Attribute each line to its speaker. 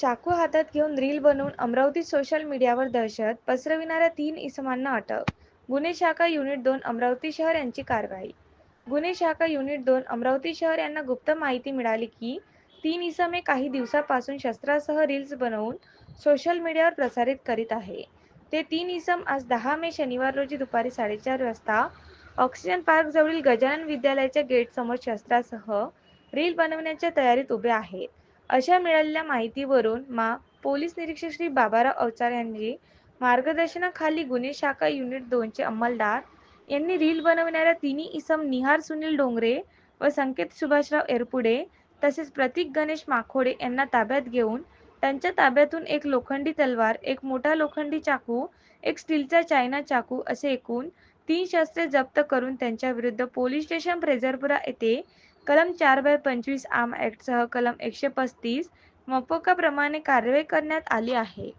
Speaker 1: चाकू हातात घेऊन रील बनवून अमरावती सोशल मीडियावर दहशत पसरविणाऱ्या तीन इसमांना अटक. गुन्हे शाखा युनिट दोन अमरावती शहर यांची कारवाई. गुन्हे शाखा युनिट दोन अमरावती शहर यांना गुप्त माहिती मिळाली की तीन इसम हे काही दिवसापासून शस्त्रासह रील्स बनवून सोशल मीडियावर प्रसारित करीत आहे. ते तीन इसम आज दहा मे शनिवार रोजी दुपारी साडेचार वाजता ऑक्सिजन पार्क जवळील गजानन विद्यालयाच्या गेटसमोर शस्त्रासह रील बनवण्याच्या तयारीत उभे आहेत. अशा मिळालेल्या माहितीवरून मा पोलीस निरीक्षक श्री बाबाराव अवचार यांनी मार्गदर्शनाखाली गुन्हे शाखा युनिट दोनचे अंमलदार यांनी रील बनवणाऱ्या तिन्ही इसम निहार सुनील डोंगरे व संकेत सुभाषराव एरपुडे तसेच प्रतीक गणेश माखोडे यांना ताब्यात घेऊन त्यांच्या ताब्यातून एक लोखंडी तलवार एक मोठा लोखंडी चाकू एक स्टीलचा चायना चाकू असे एकूण तीन शस्त्रे जप्त करून त्यांच्या विरुद्ध पोलीस स्टेशन प्रेझरपुरा येथे कलम चार बाय पंचवीस आम ॲक्टसह कलम एकशे पस्तीस मपोकाप्रमाणे कारवाई करण्यात आली आहे.